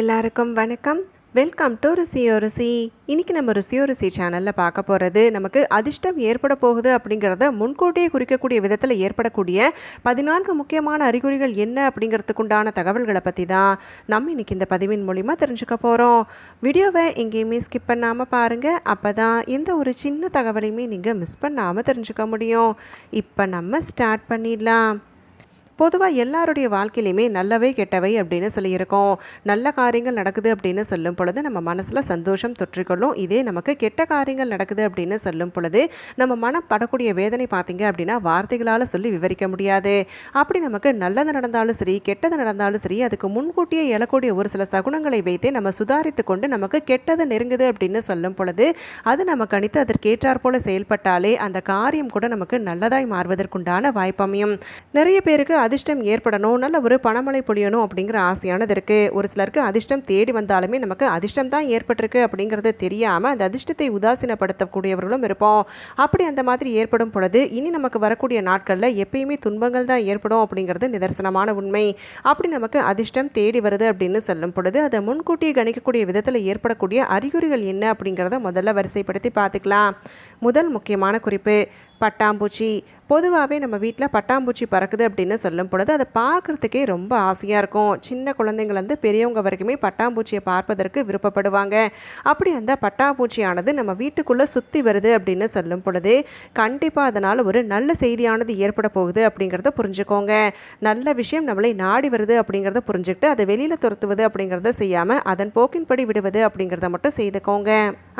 எல்லாருக்கும் வணக்கம். Welcome to ருசியோ ருசி. இன்றைக்கி நம்ம ருசியோ ருசி சேனலில் பார்க்க போகிறது நமக்கு அதிர்ஷ்டம் ஏற்பட போகுது அப்படிங்கிறத முன்கூட்டியே குறிக்கக்கூடிய விதத்தில் ஏற்படக்கூடிய பதினான்கு முக்கியமான அறிகுறிகள் என்ன அப்படிங்கிறதுக்குண்டான தகவல்களை பற்றி தான் நம்ம இன்றைக்கி இந்த பதிவின் மூலிமா தெரிஞ்சுக்க போகிறோம் வீடியோவை எங்கேயுமே ஸ்கிப் பண்ணாமல் பாருங்கள் அப்போ தான் எந்த ஒரு சின்ன தகவலையுமே நீங்கள் மிஸ் பண்ணாமல் தெரிஞ்சுக்க முடியும். இப்போ நம்ம ஸ்டார்ட் பண்ணிடலாம். பொதுவாக எல்லாருடைய வாழ்க்கையிலையுமே நல்லவை கெட்டவை அப்படின்னு சொல்லியிருக்கோம். நல்ல காரியங்கள் நடக்குது அப்படின்னு சொல்லும் பொழுது நம்ம மனசில் சந்தோஷம் தொற்றிக்கொள்ளும். இதே நமக்கு கெட்ட காரியங்கள் நடக்குது அப்படின்னு சொல்லும் பொழுது நம்ம மனம் படக்கூடிய வேதனை பார்த்தீங்க அப்படின்னா வார்த்தைகளால் சொல்லி விவரிக்க முடியாது. அப்படி நமக்கு நல்லது நடந்தாலும் சரி கெட்டது நடந்தாலும் சரி அதுக்கு முன்கூட்டியே எழக்கூடிய ஒரு சில சகுனங்களை வைத்தே நம்ம சுதாரித்து கொண்டு நமக்கு கெட்டது நெருங்குது அப்படின்னு சொல்லும் பொழுது அது நம்ம கணித்து அதற்கேற்றாற் போல செயல்பட்டாலே அந்த காரியம் கூட நமக்கு நல்லதாய் மாறுவதற்குண்டான வாய்ப்பமையும். நிறைய பேருக்கு அது அதிர்ஷ்டம் ஏற்படணும் நல்ல ஒரு பணமழை பொழியணும் அப்படிங்கிற ஆசையானது இருக்குது ஒரு சிலருக்கு அதிர்ஷ்டம் தேடி வந்தாலுமே நமக்கு அதிர்ஷ்டம் தான் ஏற்பட்டிருக்கு அப்படிங்கிறது தெரியாமல் அந்த அதிர்ஷ்டத்தை உதாசீனப்படுத்தக்கூடியவர்களும் இருப்போம். அப்படி அந்த மாதிரி ஏற்படும் பொழுது இனி நமக்கு வரக்கூடிய நாட்களில் எப்பயுமே துன்பங்கள் தான் ஏற்படும் அப்படிங்கிறது நிதர்சனமான உண்மை. அப்படி நமக்கு அதிர்ஷ்டம் தேடி வருது அப்படின்னு சொல்லும் பொழுது அதை முன்கூட்டியே கணிக்கக்கூடிய விதத்தில் ஏற்படக்கூடிய அறிகுறிகள் என்ன அப்படிங்கிறத முதல்ல வரிசைப்படுத்தி பார்த்துக்கலாம். முதல் முக்கியமான குறிப்பு பட்டாம்பூச்சி. பொதுவாகவே நம்ம வீட்டில் பட்டாம்பூச்சி பறக்குது அப்படின்னு சொல்லும் பொழுது அதை பார்க்குறதுக்கே ரொம்ப ஆசையாக இருக்கும். சின்ன குழந்தைங்கள்லேருந்து பெரியவங்க வரைக்குமே பட்டாம்பூச்சியை பார்ப்பதற்கு விருப்பப்படுவாங்க. அப்படி அந்த பட்டாம்பூச்சியானது நம்ம வீட்டுக்குள்ளே சுற்றி வருது அப்படின்னு சொல்லும் பொழுது கண்டிப்பாக அதனால் ஒரு நல்ல செய்தியானது ஏற்பட போகுது அப்படிங்கிறத புரிஞ்சுக்கோங்க. நல்ல விஷயம் நம்மளை நாடி வருது அப்படிங்கிறத புரிஞ்சுக்கிட்டு அதை வெளியில் துரத்துவது அப்படிங்கிறத செய்யாமல் அதன் போக்கின்படி விடுவது அப்படிங்கிறத மட்டும் செய்துக்கோங்க.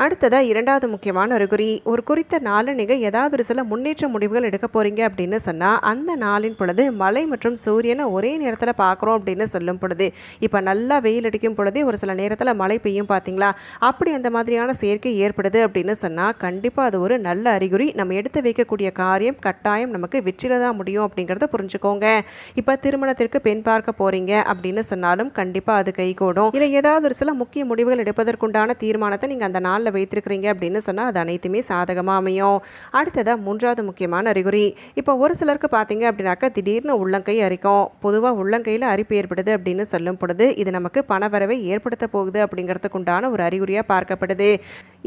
அடுத்ததாக இரண்டாவது முக்கியமான ஒரு குறி ஒரு குறித்த நாளில் நீங்கள் ஏதாவது ஒரு சில முன்னேற்ற முடிவுகள் எடுக்க போகிறீங்க போகிறீங்க அப்படின்னு சொன்னால் அந்த நாளின் பொழுது மழை மற்றும் சூரியனை ஒரே நேரத்தில் பார்க்குறோம் அப்படின்னு சொல்லும் பொழுது இப்போ நல்லா வெயில் அடிக்கும் பொழுதே ஒரு சில நேரத்தில் மழை பெய்யும் பார்த்தீங்களா அப்படி அந்த மாதிரியான சேர்க்கை ஏற்படுது அப்படின்னு சொன்னால் கண்டிப்பாக அது ஒரு நல்ல அறிகுறி. நம்ம எடுத்து வைக்கக்கூடிய காரியம் கட்டாயம் நமக்கு வெற்றியில் தான் முடியும் அப்படிங்கிறத புரிஞ்சுக்கோங்க. இப்போ திருமணத்திற்கு பெண் பார்க்க போகிறீங்க அப்படின்னு சொன்னாலும் கண்டிப்பாக அது கைகூடும். இல்லை ஏதாவது ஒரு சில முக்கிய முடிவுகள் எடுப்பதற்குண்டான தீர்மானத்தை நீங்கள் அந்த நாளில் வைத்திருக்கிறீங்க அப்படின்னு சொன்னால் அது அனைத்துமே சாதகமாக அமையும். அடுத்ததாக மூன்றாவது முக்கியமான அறிகுறி. இப்போ ஒரு சிலருக்கு பார்த்தீங்க அப்படின்னாக்கா திடீர்னு உள்ளங்கை அரிக்கும். பொதுவாக உள்ளங்கையில் அரிப்பு ஏற்படுது அப்படின்னு சொல்லும் பொழுது இது நமக்கு பணவரவை ஏற்படுத்த போகுது அப்படிங்கிறதுக்குண்டான ஒரு அறிகுறியாக பார்க்கப்படுது.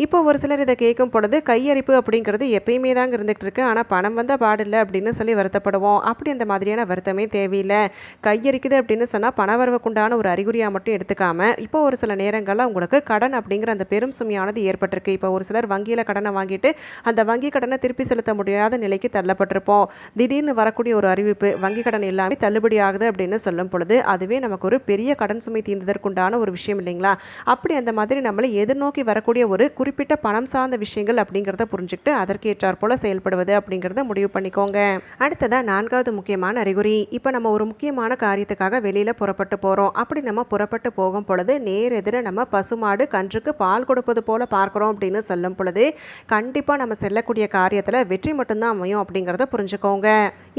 இப்போ ஒரு சிலர் இதை கேட்கும் பொழுது கையரிப்பு அப்படிங்கிறது எப்பயுமே தாங்க இருந்துகிட்டு இருக்கு. ஆனால் பணம் வந்தால் பாடில்லை அப்படின்னு சொல்லி வருத்தப்படுவோம். அப்படி அந்த மாதிரியான வருத்தமே தேவையில்லை. கையரிக்குது அப்படின்னு சொன்னால் பணவரவுக்குண்டான ஒரு அறிகுறியாக மட்டும் எடுத்துக்காம இப்போ ஒரு சில நேரங்களில் உங்களுக்கு கடன் அப்படிங்கிற அந்த பெரும் சுமையானது ஏற்பட்டிருக்கு. இப்போ ஒரு சிலர் வங்கியில் கடனை வாங்கிட்டு அந்த வங்கி கடனை திருப்பி செலுத்த முடியாத நிலைக்கு தள்ளப்பட்டிருப்போம். திடீர்னு வரக்கூடிய ஒரு அறிவிப்பு வங்கி கடன் எல்லாமே தள்ளுபடி ஆகுது அப்படின்னு சொல்லும் பொழுது அதுவே நமக்கு ஒரு பெரிய கடன் சுமை தீர்ந்ததற்குண்டான ஒரு விஷயம் இல்லைங்களா? அப்படி அந்த மாதிரி நம்மளை எதிர்நோக்கி வரக்கூடிய ஒரு குறிப்பிட்ட பணம் சார்ந்த விஷயங்கள் அப்படிங்கிறத புரிஞ்சுக்கிட்டு அதற்கேற்றாற் போல செயல்படுவது அப்படிங்கிறத முடிவு பண்ணிக்கோங்க. அடுத்ததா நான்காவது முக்கியமான அறிகுறி. இப்போ நம்ம ஒரு முக்கியமான காரியத்துக்காக வெளியில் புறப்பட்டு போகிறோம் அப்படி நம்ம புறப்பட்டு போகும் பொழுது நேர் எதிர நம்ம பசுமாடு கன்றுக்கு பால் கொடுப்பது போல பார்க்குறோம் அப்படின்னு சொல்லும் பொழுது கண்டிப்பாக நம்ம செல்லக்கூடிய காரியத்தில் வெற்றி மட்டும்தான் அமையும் அப்படிங்கிறத புரிஞ்சுக்கோங்க.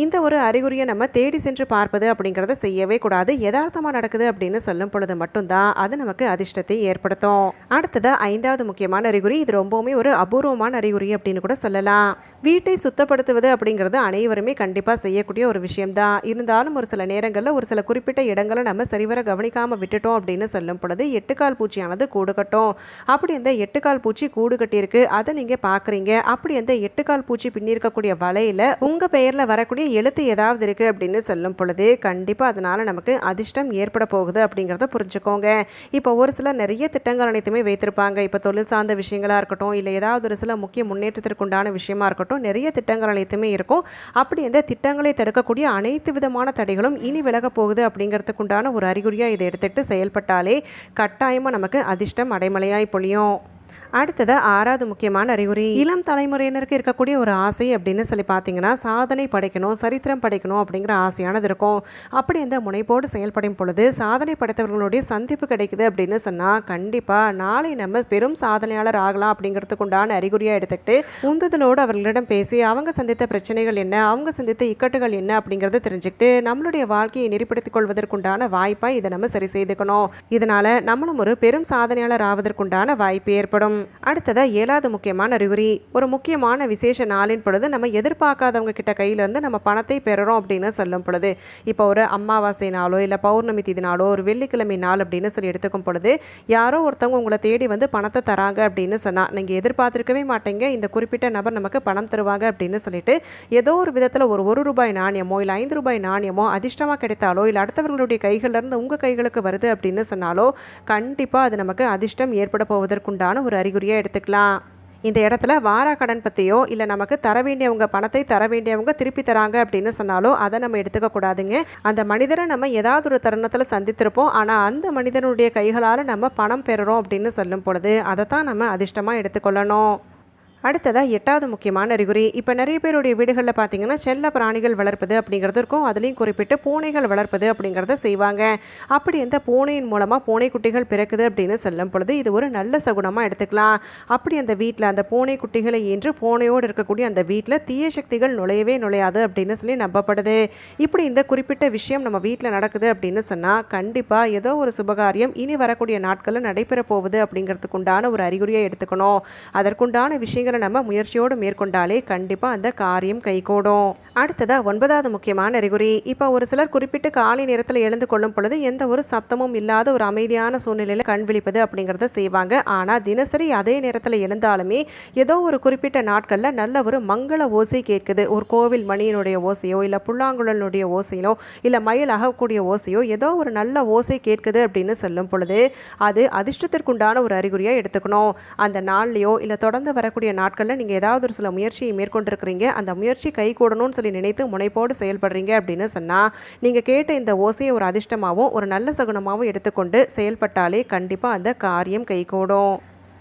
இந்த ஒரு அறிகுறியை நம்ம தேடி சென்று பார்ப்பது அப்படிங்கிறத செய்யவே கூடாது. யதார்த்தமாக நடக்குது அப்படின்னு சொல்லும் பொழுது மட்டும்தான் அது நமக்கு அதிர்ஷ்டத்தை ஏற்படுத்தும். அடுத்தது ஐந்தாவது முக்கியமான அறிகுறி. இது ரொம்பவுமே ஒரு அபூர்வமான அறிகுறி அப்படின்னு கூட சொல்லலாம். வீட்டை சுத்தப்படுத்துவது அப்படிங்கிறது அனைவருமே கண்டிப்பாக செய்யக்கூடிய ஒரு விஷயம்தான். இருந்தாலும் ஒரு சில நேரங்களில் ஒரு சில குறிப்பிட்ட இடங்களை நம்ம சரிவர கவனிக்காமல் விட்டுட்டோம் அப்படின்னு சொல்லும் பொழுது எட்டுக்கால் பூச்சியானது கூடு கட்டும். அப்படி இந்த எட்டுக்கால் பூச்சி கூடு கட்டியிருக்கு. அதை நீங்கள் பார்க்குறீங்க அப்படி அந்த எட்டுக்கால் பூச்சி பின்னிருக்கக்கூடிய வலையில் உங்கள் பெயரில் வரக்கூடிய எழுத்து ஏதாவது இருக்குது அப்படின்னு சொல்லும் பொழுது கண்டிப்பாக அதனால் நமக்கு அதிர்ஷ்டம் ஏற்பட போகுது அப்படிங்கிறத புரிஞ்சுக்கோங்க. இப்போ ஒரு சில நிறைய திட்டங்கள் அனைத்துமே வைத்திருப்பாங்க. இப்போ தொழில் சார்ந்த விஷயங்களாக இருக்கட்டும் இல்லை ஏதாவது ஒரு சில முக்கிய முன்னேற்றத்திற்குண்டான விஷயமா இருக்கட்டும் நிறைய திட்டங்கள் அனைத்துமே இருக்கும். அப்படி இந்த திட்டங்களை தடுக்கக்கூடிய அனைத்து விதமான தடைகளும் இனி விலக போகுது அப்படிங்கிறதுக்குண்டான ஒரு அறிகுறியாக இதை எடுத்துக்கிட்டு செயல்பட்டாலே கட்டாயமாக நமக்கு அதிர்ஷ்டம் அடைமலையாய் பொழியும். அடுத்தது ஆறாவது முக்கியமான அறிகுறி. இளம் தலைமுறையினருக்கு இருக்கக்கூடிய ஒரு ஆசை அப்படின்னு சொல்லி பார்த்தீங்கன்னா சாதனை படைக்கணும் சரித்திரம் படைக்கணும் அப்படிங்கிற ஆசையானது இருக்கும். அப்படி இந்த முனைப்போடு செயல்படும் பொழுது சாதனை படைத்தவர்களுடைய சந்திப்பு கிடைக்குது அப்படின்னு சொன்னால் கண்டிப்பாக நாளை நம்ம பெரும் சாதனையாளர் ஆகலாம் அப்படிங்கிறதுக்கு உண்டான அறிகுறியாக எடுத்துக்கிட்டு உந்துதலோடு அவர்களிடம் பேசி அவங்க சந்தித்த பிரச்சனைகள் என்ன அவங்க சந்தித்த இக்கட்டுகள் என்ன அப்படிங்கிறத தெரிஞ்சுக்கிட்டு நம்மளுடைய வாழ்க்கையை நெறிப்படுத்திக் கொள்வதற்குண்டான வாய்ப்பாக இதை நம்ம சரி செய்துக்கணும். இதனால் நம்மளும் ஒரு பெரும் சாதனையாளர் ஆவதற்குண்டான வாய்ப்பு ஏற்படும். அடுத்ததாக ஏழாவது முக்கியமான அறிகுறி. ஒரு முக்கியமான விசேஷ நாளின் பொழுது நம்ம எதிர்பார்க்காதவங்க கிட்ட கையிலேருந்து நம்ம பணத்தை பெறுறோம் அப்படின்னு சொல்லும் பொழுது இப்போ ஒரு அமாவாசை நாளோ இல்லை பௌர்ணமி திதி நாளோ ஒரு வெள்ளிக்கிழமை நாள் அப்படின்னு சொல்லி எடுத்துக்கும் பொழுது யாரோ ஒருத்தவங்க உங்களை தேடி வந்து பணத்தை தராங்க அப்படின்னு சொன்னால் நீங்கள் எதிர்பார்த்துருக்கவே மாட்டீங்க. இந்த குறிப்பிட்ட நபர் நமக்கு பணம் தருவாங்க அப்படின்னு சொல்லிட்டு ஏதோ ஒரு விதத்தில் ஒரு ஒரு ரூபாய் நாணயமோ இல்லை ஐந்து ரூபாய் நாணயமோ அதிர்ஷ்டமாக கிடைத்தாலோ இல்லை அடுத்தவர்களுடைய கைகளிலிருந்து உங்கள் கைகளுக்கு வருது அப்படின்னு சொன்னாலோ கண்டிப்பாக அது நமக்கு அதிர்ஷ்டம் ஏற்பட போவதற்குண்டான ஒரு அறிகுறியாக எடுத்துக்கலாம். இந்த இடத்துல வாரா கடன் பற்றியோ இல்லை நமக்கு தர வேண்டியவங்க பணத்தை தர வேண்டியவங்க திருப்பி தராங்க அப்படின்னு சொன்னாலோ அதை நம்ம எடுத்துக்க கூடாதுங்க. அந்த மனிதரை நம்ம ஏதாவது ஒரு தருணத்தில் சந்தித்திருப்போம். ஆனால் அந்த மனிதனுடைய கைகளால் நம்ம பணம் பெறுறோம் அப்படின்னு சொல்லும் பொழுது அதை தான் நம்ம அதிர்ஷ்டமாக எடுத்துக்கொள்ளணும். அடுத்ததாக எட்டாவது முக்கியமான அறிகுறி. இப்போ நிறைய பேருடைய வீடுகளில் பார்த்தீங்கன்னா செல்ல பிராணிகள் வளர்ப்பது அப்படிங்கிறது இருக்கும். அதுலேயும் குறிப்பிட்டு பூனைகள் வளர்ப்பது அப்படிங்கிறத செய்வாங்க. அப்படி எந்த பூனையின் மூலமாக பூனை குட்டிகள் பிறக்குது அப்படின்னு சொல்லும் பொழுது இது ஒரு நல்ல சகுனமாக எடுத்துக்கலாம். அப்படி அந்த வீட்டில் அந்த பூனை குட்டிகளை ஈன்று பூனையோடு இருக்கக்கூடிய அந்த வீட்டில் தீய சக்திகள் நுழையவே நுழையாது அப்படின்னு சொல்லி நம்பப்படுது. இப்படி இந்த குறிப்பிட்ட விஷயம் நம்ம வீட்டில் நடக்குது அப்படின்னு சொன்னால் கண்டிப்பாக ஏதோ ஒரு சுபகாரியம் இனி வரக்கூடிய நாட்களில் நடைபெற போகுது அப்படிங்கிறதுக்கு உண்டான ஒரு அறிகுறியை எடுத்துக்கணும். அதற்குண்டான விஷயங்களை விஷயங்களை நம்ம முயற்சியோடு மேற்கொண்டாலே கண்டிப்பாக அந்த காரியம் கைகூடும். அடுத்ததாக ஒன்பதாவது முக்கியமான அறிகுறி. இப்போ ஒரு சிலர் குறிப்பிட்டு காலை நேரத்தில் எழுந்து கொள்ளும் பொழுது எந்த ஒரு சப்தமும் இல்லாத ஒரு அமைதியான சூழ்நிலையில் கண் விழிப்பது அப்படிங்கிறத செய்வாங்க. ஆனால் தினசரி அதே நேரத்தில் எழுந்தாலுமே ஏதோ ஒரு குறிப்பிட்ட நாட்களில் நல்ல ஒரு மங்கள ஓசை கேட்குது. ஒரு கோவில் மணியினுடைய ஓசையோ இல்லை புல்லாங்குழலுடைய ஓசையோ இல்லை மயில் அகக்கூடிய ஓசையோ ஏதோ ஒரு நல்ல ஓசை கேட்குது அப்படின்னு சொல்லும் பொழுது அது அதிர்ஷ்டத்திற்குண்டான ஒரு அறிகுறியாக எடுத்துக்கணும். அந்த நாள்லையோ இல்லை தொடர்ந்து வரக்கூடிய நாள் நாட்களில் நீங்கள் ஏதாவது ஒரு சில முயற்சியை மேற்கொண்டிருக்கிறீங்க. அந்த முயற்சி கை கூடணும்னு சொல்லி நினைத்து முனைப்போடு செயல்படுறீங்க அப்படின்னு சொன்னால் நீங்கள் கேட்ட இந்த ஓசையை ஒரு அதிர்ஷ்டமாகவும் ஒரு நல்ல சகுனமாகவும் எடுத்துக்கொண்டு செயல்பட்டாலே கண்டிப்பாக அந்த காரியம் கைகூடும்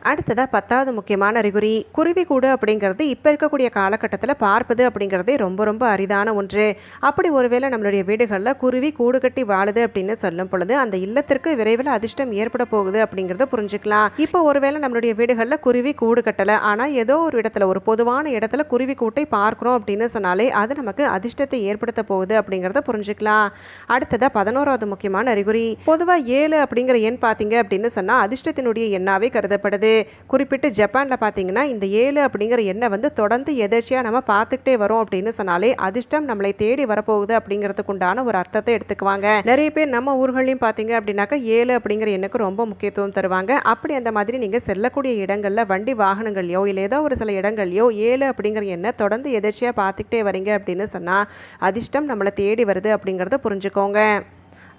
அடுத்ததாக பத்தாவது முக்கியமான அறிகுறி குருவி கூடு அப்படிங்கிறது இப்போ இருக்கக்கூடிய காலகட்டத்தில் பார்ப்பது அப்படிங்கிறதே ரொம்ப ரொம்ப அரிதான ஒன்று. அப்படி ஒருவேளை நம்மளுடைய வீடுகளில் குருவி கூடு கட்டி வாழுது அப்படின்னு சொல்லும் பொழுது அந்த இல்லத்திற்கு விரைவில் அதிர்ஷ்டம் ஏற்பட போகுது அப்படிங்கிறத புரிஞ்சுக்கலாம். இப்போ ஒருவேளை நம்மளுடைய வீடுகளில் குருவி கூடு கட்டலை ஆனால் ஏதோ ஒரு இடத்துல ஒரு பொதுவான இடத்துல குருவி கூட்டை பார்க்குறோம் அப்படின்னு சொன்னாலே அது நமக்கு அதிர்ஷ்டத்தை ஏற்படுத்த போகுது அப்படிங்கிறத புரிஞ்சுக்கலாம். அடுத்ததாக பதினோராவது முக்கியமான அறிகுறி பொதுவாக ஏழு அப்படிங்கிற எண் பார்த்தீங்க அப்படின்னு சொன்னால் அதிர்ஷ்டத்தினுடைய எண்ணாவே கருதப்படுது. குறிப்பிட்டு ஜப்பானில் பார்த்தீங்கன்னா இந்த ஏழு அப்படிங்கிற எண்ணை வந்து தொடர்ந்து எதர்ச்சியாக நம்ம பார்த்துக்கிட்டே வரோம் அப்படின்னு சொன்னாலே அதிர்ஷ்டம் நம்மளை தேடி வரப்போகுது அப்படிங்கிறதுக்கு உண்டான ஒரு அர்த்தத்தை எடுத்துக்குவாங்க. நிறைய பேர் நம்ம ஊர்களையும் பார்த்தீங்க அப்படின்னாக்கா ஏழு அப்படிங்கிற எண்ணுக்கு ரொம்ப முக்கியத்துவம் தருவாங்க. அப்படி அந்த மாதிரி நீங்கள் செல்லக்கூடிய இடங்களில் வண்டி வாகனங்கள்லையோ இல்லை ஏதோ ஒரு சில இடங்கள்லையோ ஏழு அப்படிங்கிற எண்ணை தொடர்ந்து எதர்ச்சியாக பார்த்துக்கிட்டே வரீங்க அப்படின்னு சொன்னால் அதிர்ஷ்டம் நம்மளை தேடி வருது அப்படிங்கிறத புரிஞ்சுக்கோங்க.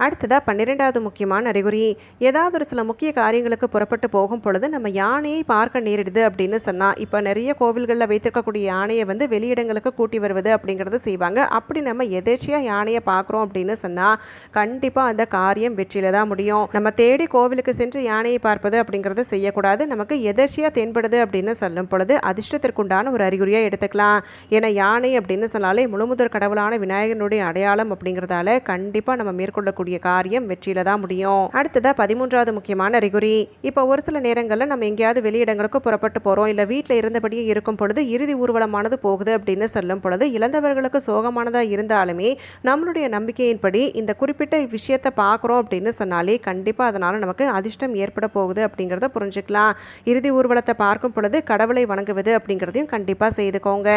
அடுத்ததாக பன்னிரெண்டாவது முக்கியமான அறிகுறி. ஏதாவது ஒரு சில முக்கிய காரியங்களுக்கு புறப்பட்டு போகும் பொழுது நம்ம யானையை பார்க்க நேரிடுது அப்படின்னு சொன்னால் இப்போ நிறைய கோவில்களில் வைத்திருக்கக்கூடிய யானையை வந்து வெளியிடங்களுக்கு கூட்டி வருவது அப்படிங்கிறத செய்வாங்க. அப்படி நம்ம எதேச்சியாக யானையை பார்க்குறோம் அப்படின்னு சொன்னால் கண்டிப்பாக அந்த காரியம் வெற்றியில் தான் முடியும். நம்ம தேடி கோவிலுக்கு சென்று யானையை பார்ப்பது அப்படிங்கிறத செய்யக்கூடாது. நமக்கு எதர்ச்சியாக தென்படுது அப்படின்னு சொல்லும் பொழுது அதிர்ஷ்டத்திற்குண்டான ஒரு அறிகுறியாக எடுத்துக்கலாம். ஏன்னா யானை அப்படின்னு சொன்னாலே முழுமுதற் கடவுளான விநாயகனுடைய அடையாளம் அப்படிங்கிறதால கண்டிப்பாக நம்ம மேற்கொள்ளக்கூடிய செய்யக்கூடிய காரியம் வெற்றியில தான் முடியும். அடுத்ததா பதிமூன்றாவது முக்கியமான அறிகுறி. இப்போ ஒரு சில நேரங்களில் நம்ம எங்கேயாவது வெளியிடங்களுக்கு புறப்பட்டு போகிறோம் இல்லை வீட்டில் இருந்தபடியே இருக்கும் பொழுது இறுதி ஊர்வலமானது போகுது அப்படின்னு சொல்லும் பொழுது இழந்தவர்களுக்கு சோகமானதாக இருந்தாலுமே நம்மளுடைய நம்பிக்கையின்படி இந்த குறிப்பிட்ட விஷயத்தை பார்க்குறோம் அப்படின்னு சொன்னாலே கண்டிப்பாக அதனால் நமக்கு அதிர்ஷ்டம் ஏற்பட போகுது அப்படிங்கிறத புரிஞ்சுக்கலாம். இறுதி ஊர்வலத்தை பார்க்கும் பொழுது கடவுளை வணங்குவது அப்படிங்கிறதையும் கண்டிப்பாக செய்துக்கோங்க.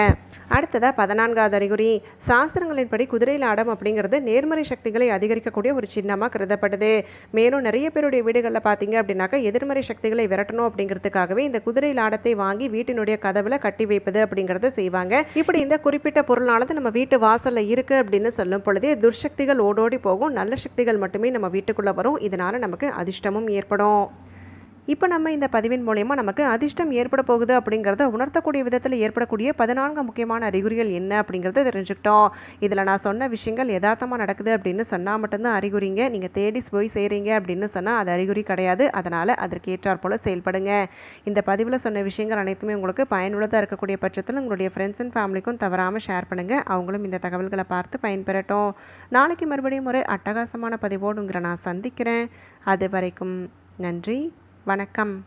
அடுத்ததாக பதினான்காவது அறிகுறி. சாஸ்திரங்களின்படி குதிரையில் ஆடம் அப்படிங்கிறது நேர்மறை சக்திகளை அதிகரிக்கக்கூடிய ஒரு சின்னமாக கருதப்படுது. மேலும் நிறைய பேருடைய வீடுகளில் பார்த்தீங்க அப்படின்னாக்கா எதிர்மறை சக்திகளை விரட்டணும் அப்படிங்கிறதுக்காகவே இந்த குதிரை லாடத்தை வாங்கி வீட்டினுடைய கதவுல கட்டி வைப்பது அப்படிங்கிறத செய்வாங்க. இப்படி இந்த குறிப்பிட்ட பொருளானது நம்ம வீட்டு வாசல்ல இருக்கு அப்படின்னு சொல்லும் பொழுதே துர்சக்திகள் ஓடோடி போகும். நல்ல சக்திகள் மட்டுமே நம்ம வீட்டுக்குள்ள வரும். இதனால நமக்கு அதிர்ஷ்டமும் ஏற்படும். இப்போ நம்ம இந்த பதிவின் மூலயமா நமக்கு அதிர்ஷ்டம் ஏற்பட போகுது அப்படிங்கிறத உணர்த்தக்கூடிய விதத்தில் ஏற்படக்கூடிய பதினான்கு முக்கியமான அறிகுறிகள் என்ன அப்படிங்கிறத தெரிஞ்சுக்கிட்டோம். இதில் நான் சொன்ன விஷயங்கள் யதார்த்தமாக நடக்குது அப்படின்னு சொன்னால் மட்டும்தான் அறிகுறிங்க. நீங்கள் தேடி போய் செய்கிறீங்க அப்படின்னு சொன்னால் அது அறிகுறி கிடையாது. அதனால் அதற்கு ஏற்றாற் போல் செயல்படுங்க. இந்த பதிவில் சொன்ன விஷயங்கள் அனைத்துமே உங்களுக்கு பயனுள்ளதாக இருக்கக்கூடிய பட்சத்தில் உங்களுடைய ஃப்ரெண்ட்ஸ் அண்ட் ஃபேமிலிக்கும் தவறாமல் ஷேர் பண்ணுங்கள் அவங்களும் இந்த தகவல்களை பார்த்து பயன்பெறட்டும். நாளைக்கு மறுபடியும் ஒரு அட்டகாசமான பதிவோடுங்கிற நான் சந்திக்கிறேன். அது வரைக்கும் நன்றி. வணக்கம்.